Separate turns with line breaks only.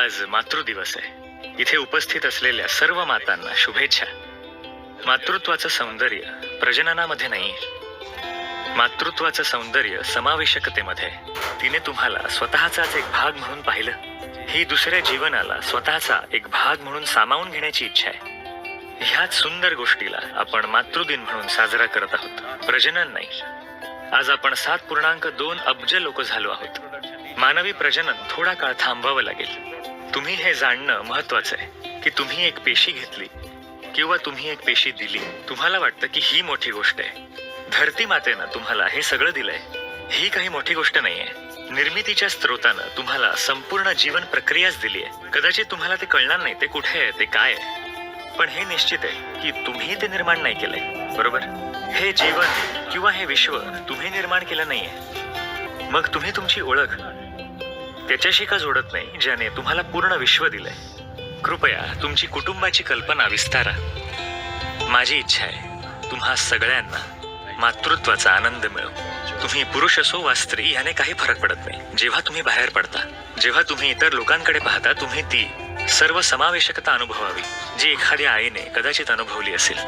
आज मातृदिवस आहे. इथे उपस्थित असलेल्या सर्व मातांना शुभेच्छा. मातृत्वाचं सौंदर्य प्रजननामध्ये नाही. मातृत्वाचं सौंदर्य समावेशकतेमध्ये. तिने तुम्हाला स्वतःचाच एक भाग म्हणून पाहिलं. ही दुसऱ्या जीवनाला स्वतःचा एक भाग म्हणून सामावून घेण्याची इच्छा आहे. ह्याच सुंदर गोष्टीला आपण मातृदिन म्हणून साजरा करत आहोत. प्रजनन नाही. आज आपण सात पूर्णांक दोन अब्ज लोक झालो आहोत. मानवी प्रजनन थोडा काळ थांबवावं लागेल. तुम्ही हे जाणणं महत्वाचं आहे की तुम्ही एक पेशी घेतली किंवा तुम्ही एक पेशी दिली तुम्हाला वाटतं की ही मोठी गोष्ट आहे. धरती मातेनं तुम्हाला हे सगळं दिलंय. ही काही मोठी गोष्ट नाहीये. निर्मितीच्या स्रोतानं तुम्हाला संपूर्ण जीवन प्रक्रियाच दिली आहे कदाचित तुम्हाला ते कळणार नाही ते कुठे आहे ते काय आहे. पण हे निश्चित आहे की तुम्ही ते निर्माण नाही केलंय. बरोबर? हे जीवन किंवा हे विश्व तुम्ही निर्माण केलं नाहीये. मग तुम्ही तुमची ओळख त्याच्याशी का जोडत नाही ज्याने तुम्हाला पूर्ण विश्व दिलंय? कृपया तुमची कुटुंबाची कल्पना विस्तारा. माझी इच्छा आहे तुम्हा सगळ्यांना मातृत्वाचा आनंद मिळो. तुम्ही पुरुष असो वा स्त्री याने काही फरक पडत नाही. जेव्हा तुम्ही बाहेर पडता जेव्हा तुम्ही इतर लोकांकडे पाहता तुम्ही ती सर्व समावेशकता अनुभवावी जी एखाद्या आईने कदाचित अनुभवली असेल.